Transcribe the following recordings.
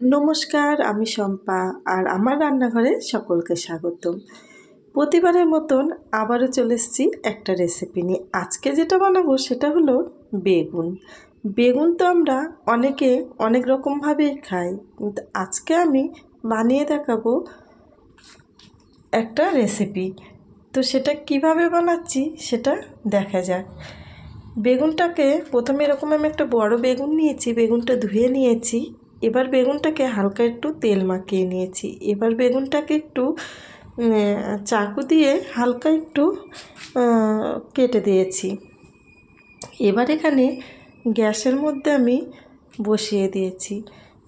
নমস্কার, আমি শম্পা আর আমার রান্নাঘরে সকলকে স্বাগতম। প্রতিবারের মতন আবারও চলে এসেছি একটা রেসিপি নিয়ে। আজকে যেটা বানাবো সেটা হলো বেগুন। বেগুন তো আমরা অনেকে অনেক রকমভাবেই খাই, কিন্তু আজকে আমি বানিয়ে দেখাবো একটা রেসিপি তো সেটা কীভাবে বানাচ্ছি সেটা দেখা যাক। বেগুনটাকে প্রথমে এরকম আমি একটা বড় বেগুন নিয়েছি, বেগুনটা ধুয়ে নিয়েছি। এবার বেগুনটাকে হালকা একটু তেল মাখিয়ে নিয়েছি। এবার বেগুনটাকে একটু চাকু দিয়ে হালকা একটু কেটে দিয়েছি। এবার এখানে গ্যাসের মধ্যে আমি বসিয়ে দিয়েছি।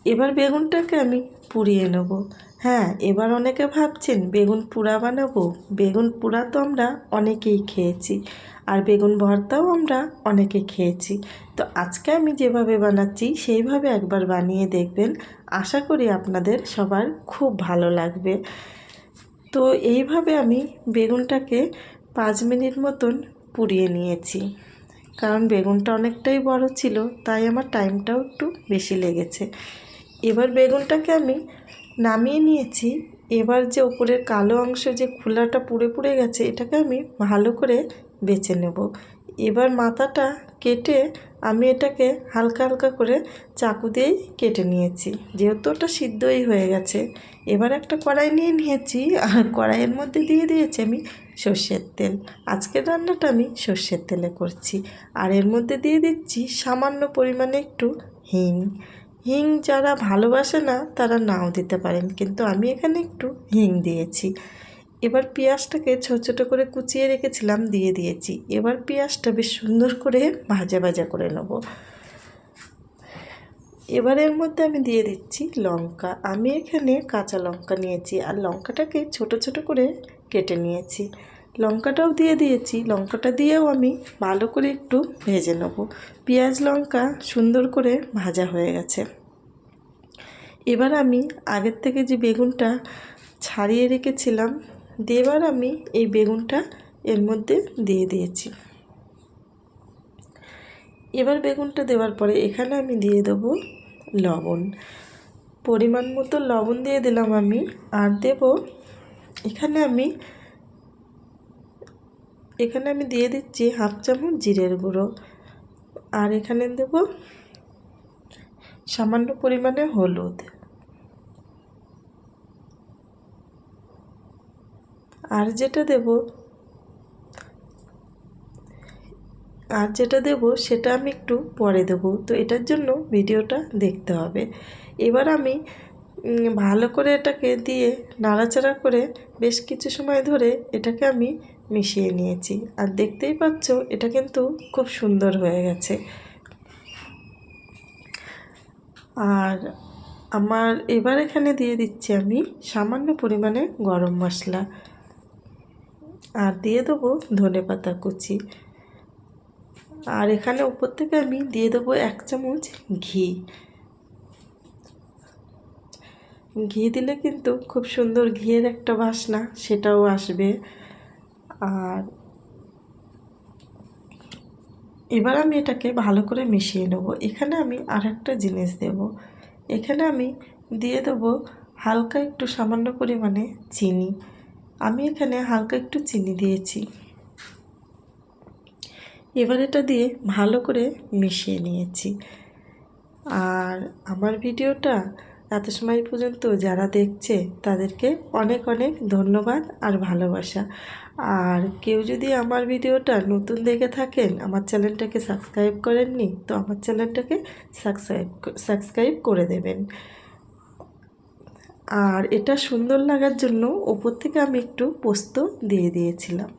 এবার বেগুনটাকে আমি পুড়িয়ে নেব। হ্যাঁ এবার অনেকে ভাবছেন বেগুন পোড়া বানাবো। বেগুন পোড়া তো আমরা অনেকেই খেয়েছি। আর বেগুন ভর্তাও আমরা অনেকে খেয়েছি। তো আজকে আমি যেভাবে বানাচ্ছি, সেইভাবে একবার বানিয়ে দেখবেন। আশা করি আপনাদের সবার খুব ভালো লাগবে। তো এইভাবে আমি বেগুনটাকে পাঁচ মিনিট মতন পুড়িয়ে নিয়েছি। কারণ বেগুনটা অনেকটাই বড় ছিল, তাই আমার টাইমটাও একটু বেশি লেগেছে। এবার বেগুনটাকে আমি নামিয়ে নিয়েছি। এবার যে ওপরের কালো অংশ যে খোলাটা পুড়ে পুড়ে গেছে, এটাকে আমি ভালো করে বেছে নেব। এবার মাথাটা কেটে আমি এটাকে হালকা হালকা করে চাকু দিয়েই কেটে নিয়েছি। যেহেতু ওটা সিদ্ধই হয়ে গেছে, এবার একটা কড়াই নিয়ে নিয়েছি আর কড়াইয়ের মধ্যে দিয়ে দিয়েছি আমি সর্ষের তেল। আজকের রান্নাটা আমি সর্ষের তেলে করছি। আর এর মধ্যে দিয়ে দিচ্ছি সামান্য পরিমাণে একটু হিং। হিং যারা ভালোবাসে না, তারা নাও দিতে পারেন। কিন্তু আমি এখানে একটু হিং দিয়েছি। এবার পেঁয়াজটাকে ছোটো ছোটো করে কুচিয়ে রেখেছিলাম, দিয়ে দিয়েছি। এবার পেঁয়াজটা বেশ সুন্দর করে ভাজা ভাজা করে নেব। এবার এর মধ্যে আমি দিয়ে দিচ্ছি লঙ্কা। আমি এখানে কাঁচা লঙ্কা নিয়েছি। আর লঙ্কাটাকে ছোট ছোট করে কেটে নিয়েছি। লঙ্কাটাও দিয়ে দিয়েছি। লঙ্কাটা দিয়েও আমি ভালো করে একটু ভেজে নেব। পেঁয়াজ লঙ্কা সুন্দর করে ভাজা হয়ে গেছে। এবার আমি আগের থেকে যে বেগুনটা ছাড়িয়ে রেখেছিলাম, দেবার আমি এই বেগুনটা এর মধ্যে দিয়ে দিয়েছি। এবার বেগুনটা দেওয়ার পরে এখানে আমি দিয়ে দেবো লবণ। পরিমাণ মতো লবণ দিয়ে দিলাম আমি, আর দেব এখানে আমি এখানে আমি দিয়ে দিচ্ছি হাফ চামচ জিরের গুঁড়ো। আর এখানে দেব সামান্য পরিমাণে হলুদ। আর যেটা দেব, আর যেটা দেব সেটা আমি একটু পরে দেবো। তো এটার জন্য ভিডিওটা দেখতে হবে। এবার আমি ভালো করে এটাকে দিয়ে নাড়াচাড়া করে বেশ কিছু সময় ধরে এটাকে আমি মিশিয়ে নিয়েছি। আর দেখতেই পাচ্ছ, এটা কিন্তু খুব সুন্দর হয়ে গেছে। আর আমার এবার এখানে দিয়ে দিচ্ছি আমি সামান্য পরিমাণে গরম মশলা। আর দিয়ে দেবো ধনে পাতা কুচি। আর এখানে উপর থেকে আমি দিয়ে দেবো এক চামচ ঘি। ঘি দিলে কিন্তু খুব সুন্দর ঘিয়ের একটা বাসনা, সেটাও আসবে। আর এবার আমি এটাকে ভালো করে মিশিয়ে নেব। এখানে আমি আর একটা জিনিস দেব। এখানে আমি দিয়ে দেবো হালকা একটু সামান্য পরিমাণে চিনি। আমি এখানে হালকা একটু চিনি দিয়েছি। এবার এটা দিয়ে ভালো করে মিশিয়ে নিয়েছি। আর আমার ভিডিওটা এত সময় পর্যন্ত যারা দেখছে, তাদেরকে অনেক অনেক ধন্যবাদ আর ভালোবাসা। আর কেউ যদি আমার ভিডিওটা নতুন দেখে থাকেন, আমার চ্যানেলটাকে সাবস্ক্রাইব করেননি, তো আমার চ্যানেলটাকে সাবস্ক্রাইব সাবস্ক্রাইব করে দেবেন। আর এটা সুন্দর লাগার জন্য ওপর থেকে আমি একটু পোস্ত দিয়ে দিয়েছিলাম।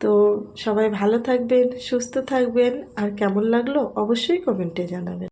তো সবাই ভালো থাকবেন, সুস্থ থাকবেন, আর কেমন লাগল অবশ্যই কমেন্টে জানাবেন।